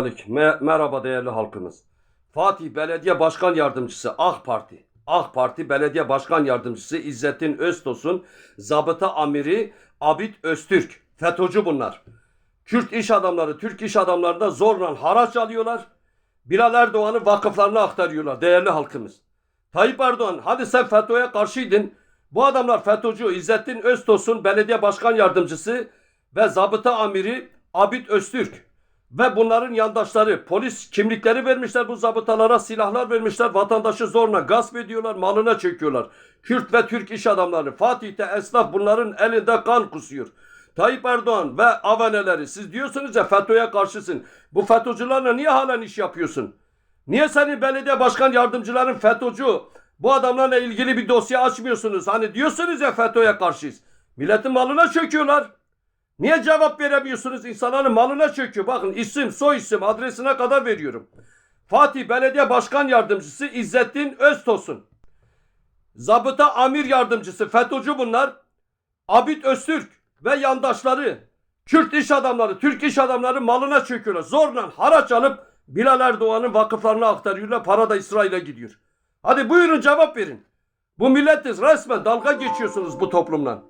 Me- merhaba değerli halkımız. Fatih Belediye Başkan Yardımcısı AK Parti. AK Parti Belediye Başkan Yardımcısı İzzettin Öztos'un zabıta amiri Abid Öztürk. FETÖ'cü bunlar. Kürt iş adamları, Türk iş adamlarında zorla haraç alıyorlar. Bilal Erdoğan'ı vakıflarına aktarıyorlar değerli halkımız. Tayyip Erdoğan hadi sen FETÖ'ye karşıydın. Bu adamlar FETÖ'cü İzzettin Öztos'un belediye başkan yardımcısı ve zabıta amiri Abid Öztürk. Ve bunların yandaşları polis kimlikleri vermişler bu zabıtalara silahlar vermişler vatandaşı zorla gasp ediyorlar malına çöküyorlar. Kürt ve Türk iş adamları Fatih'te esnaf bunların elinde kan kusuyor. Tayyip Erdoğan ve aveneleri siz diyorsunuz ya FETÖ'ye karşısın. Bu FETÖ'cülerle niye halen iş yapıyorsun? Niye senin belediye başkan yardımcıların FETÖ'cü? Bu adamlarla ilgili bir dosya açmıyorsunuz. Hani diyorsunuz ya FETÖ'ye karşıyız. Milletin malına çöküyorlar. Niye cevap veremiyorsunuz? İnsanların malına çöküyor. Bakın isim, soy isim, adresine kadar veriyorum. Fatih Belediye Başkan Yardımcısı İzzettin Öztosun. Zabıta Amir Yardımcısı FETÖ'cü bunlar. Abid Öztürk ve yandaşları. Kürt iş adamları, Türk iş adamları malına çöküyorlar. Zorla haraç alıp Bilal Erdoğan'ın vakıflarına aktarıyorlar. Para da İsrail'e gidiyor. Hadi buyurun cevap verin. Bu milletiz resmen dalga geçiyorsunuz bu toplumla.